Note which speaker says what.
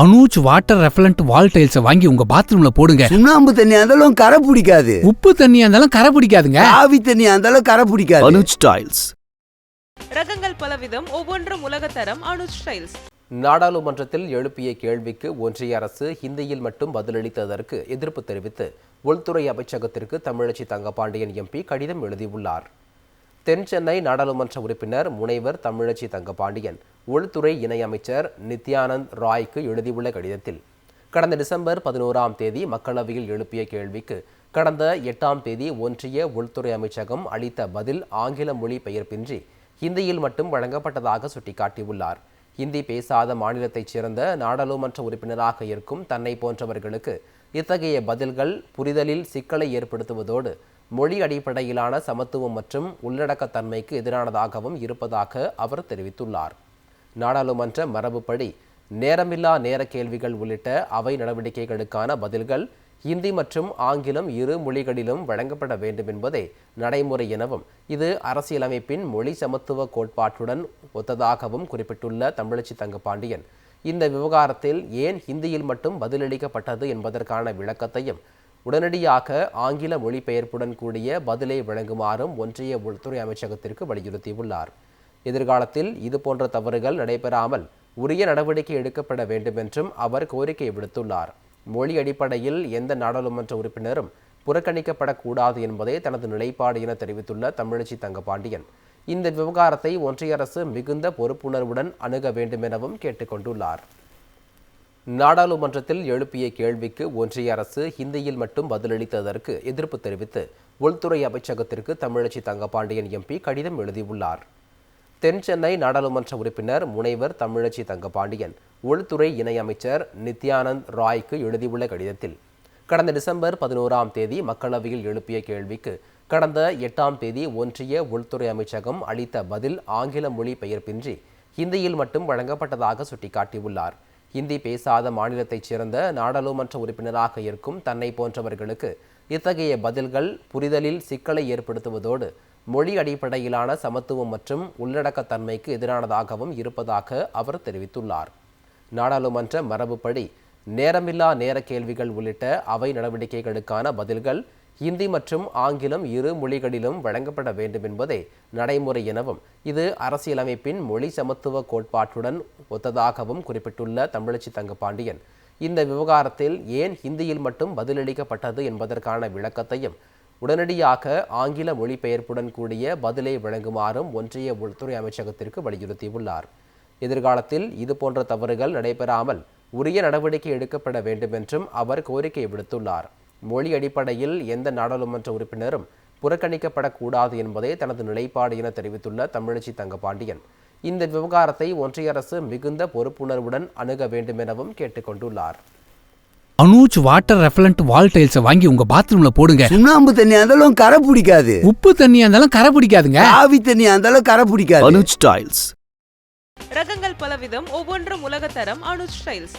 Speaker 1: Anuj water repellent wall tiles வாங்கி உங்க பாத்ரூம்ல போடுங்க.
Speaker 2: சுண்ணாம்பு தண்ணியா இருந்தாலும் கரை பிடிக்காது.
Speaker 1: உப்பு தண்ணியா இருந்தாலும் கரை பிடிக்காதுங்க.
Speaker 2: ஆவி தண்ணியா இருந்தாலும் கரை பிடிக்காது.
Speaker 3: அனுஜ் டைல்ஸ்
Speaker 4: ரகங்கள் பலவிதம் ஒவ்வொன்றும் உலகத்தரம் அனுஜ் ஸ்டைல்ஸ்
Speaker 5: நாடாளுமன்றத்தில் எழுப்பிய கேள்விக்கு ஒன்றிய அரசு ஹிந்தியில் மட்டும் பதிலளித்ததற்கு எதிர்ப்பு தெரிவித்து உள்துறை அமைச்சகத்திற்கு தமிழச்சி தங்கபாண்டியன் எம்பி கடிதம் எழுதியுள்ளார். தென் சென்னை நாடாளுமன்ற உறுப்பினர் முனைவர் தமிழச்சி தங்கபாண்டியன் உள்துறை இணையமைச்சர் நித்யானந்த் ராய்க்கு எழுதியுள்ள கடிதத்தில் கடந்த டிசம்பர் பதினோராம் தேதி மக்களவையில் எழுப்பிய கேள்விக்கு கடந்த எட்டாம் தேதி ஒன்றிய உள்துறை அமைச்சகம் அளித்த பதில் ஆங்கில மொழி பெயர்ப்பின்றி ஹிந்தியில் மட்டும் வழங்கப்பட்டதாக சுட்டிக்காட்டியுள்ளார். ஹிந்தி பேசாத மாநிலத்தைச் சேர்ந்த நாடாளுமன்ற உறுப்பினராக இருக்கும் தன்னை போன்றவர்களுக்கு இத்தகைய பதில்கள் புரிதலில் சிக்கலை ஏற்படுத்துவதோடு மொழி அடிப்படையிலான சமத்துவம் மற்றும் உள்ளடக்கத்தன்மைக்கு எதிரானதாகவும் இருப்பதாக அவர் தெரிவித்துள்ளார். நாடாளுமன்ற மரபுப்படி நேரமில்லா நேர கேள்விகள் உள்ளிட்ட அவை நடவடிக்கைகளுக்கான பதில்கள் ஹிந்தி மற்றும் ஆங்கிலம் இரு மொழிகளிலும் வழங்கப்பட வேண்டும் என்பதே நடைமுறை எனவும் இது அரசியலமைப்பின் மொழி சமத்துவ கோட்பாட்டுடன் ஒத்ததாகவும் குறிப்பிட்டுள்ள தமிழச்சி தங்கபாண்டியன். இந்த விவகாரத்தில் ஏன் ஹிந்தியில் மட்டும் பதிலளிக்கப்பட்டது என்பதற்கான விளக்கத்தையும் உடனடியாக ஆங்கில மொழிபெயர்ப்புடன் கூடிய பதிலை வழங்குமாறும் ஒன்றிய உள்துறை அமைச்சகத்திற்கு வலியுறுத்தியுள்ளார். எதிர்காலத்தில் இதுபோன்ற தவறுகள் நடைபெறாமல் உரிய நடவடிக்கை எடுக்கப்பட வேண்டும் என்றும் அவர் கோரிக்கை விடுத்துள்ளார். மொழி அடிப்படையில் எந்த நாடாளுமன்ற உறுப்பினரும் புறக்கணிக்கப்படக்கூடாது என்பதே தனது நிலைப்பாடு என தெரிவித்துள்ள தமிழச்சி தங்கபாண்டியன். இந்த விவகாரத்தை ஒன்றிய அரசு மிகுந்த பொறுப்புணர்வுடன் அணுக வேண்டும் எனவும் கேட்டுக்கொண்டுள்ளார். நாடாளுமன்றத்தில் எழுப்பிய கேள்விக்கு ஒன்றிய அரசு ஹிந்தியில் மட்டும் பதிலளித்ததற்கு எதிர்ப்பு தெரிவித்து உள்துறை அமைச்சகத்திற்கு தமிழச்சி தங்கபாண்டியன் எம்பி கடிதம் எழுதியுள்ளார். தென் சென்னை நாடாளுமன்ற உறுப்பினர் முனைவர் தமிழச்சி தங்கபாண்டியன் உள்துறை இணையமைச்சர் நித்யானந்த் ராய்க்கு எழுதியுள்ள கடிதத்தில் கடந்த டிசம்பர் பதினோராம் தேதி மக்களவையில் எழுப்பிய கேள்விக்கு கடந்த எட்டாம் தேதி ஒன்றிய உள்துறை அமைச்சகம் அளித்த பதில் ஆங்கில மொழி பெயர்ப்பின்றி ஹிந்தியில் மட்டும் வழங்கப்பட்டதாக சுட்டிக்காட்டியுள்ளார். ஹிந்தி பேசாத மாநிலத்தைச் சேர்ந்த நாடாளுமன்ற உறுப்பினராக இருக்கும் தன்னை போன்றவர்களுக்கு இத்தகைய பதில்கள் புரிதலில் சிக்கலை ஏற்படுத்துவதோடு மொழி அடிப்படையிலான சமத்துவம் மற்றும் உள்ளடக்கத்தன்மைக்கு எதிரானதாகவும் இருப்பதாக அவர் தெரிவித்துள்ளார். நாடாளுமன்ற மரபுப்படி நேரமில்லா நேர கேள்விகள் உள்ளிட்ட அவை நடவடிக்கைகளுக்கான பதில்கள் ஹிந்தி மற்றும் ஆங்கிலம் இரு மொழிகளிலும் வழங்கப்பட வேண்டும் என்பதே நடைமுறை எனவும் இது அரசியலமைப்பின் மொழி சமத்துவ கோட்பாட்டுடன் ஒத்ததாகவும் குறிப்பிட்டுள்ள தமிழச்சி தங்கபாண்டியன். இந்த விவகாரத்தில் ஏன் ஹிந்தியில் மட்டும் பதிலளிக்கப்பட்டது என்பதற்கான விளக்கத்தையும் உடனடியாக ஆங்கில மொழிபெயர்ப்புடன் கூடிய பதிலை வழங்குமாறும் ஒன்றிய உள்துறை அமைச்சகத்திற்கு வலியுறுத்தியுள்ளார். எதிர்காலத்தில் இதுபோன்ற தவறுகள் நடைபெறாமல் உரிய நடவடிக்கை எடுக்கப்பட வேண்டும் என்றும் அவர் கோரிக்கை விடுத்துள்ளார். மொழி அடிப்படையில் எந்த நாடாளுமன்ற உறுப்பினரும் புறக்கணிக்கப்படக்கூடாது என்பதே தனது நிலைப்பாடு என தெரிவித்துள்ள தமிழச்சி தங்கபாண்டியன் இந்த விவகாரத்தை ஒன்றிய அரசு மிகுந்த பொறுப்புணர்வுடன் அணுக வேண்டும் எனவும் கேட்டுக்கொண்டுள்ளார்.
Speaker 1: Anuj water repellent wall tiles வாங்கி உங்க பாத்ரூம்ல போடுங்க.
Speaker 2: சுண்ணாம்பு தண்ணியா இருந்தாலும் கரை பிடிக்காது.
Speaker 1: உப்பு தண்ணியா இருந்தாலும் கரை பிடிக்காதுங்க.
Speaker 2: ஆவி தண்ணியா இருந்தாலும் கரை பிடிக்காது.
Speaker 3: அனுஜ் டைல்ஸ்
Speaker 4: ரகங்கள் பலவிதம் ஒவ்வொன்றும் உலகத்தரம் அனுஜ் ஸ்டைல்ஸ்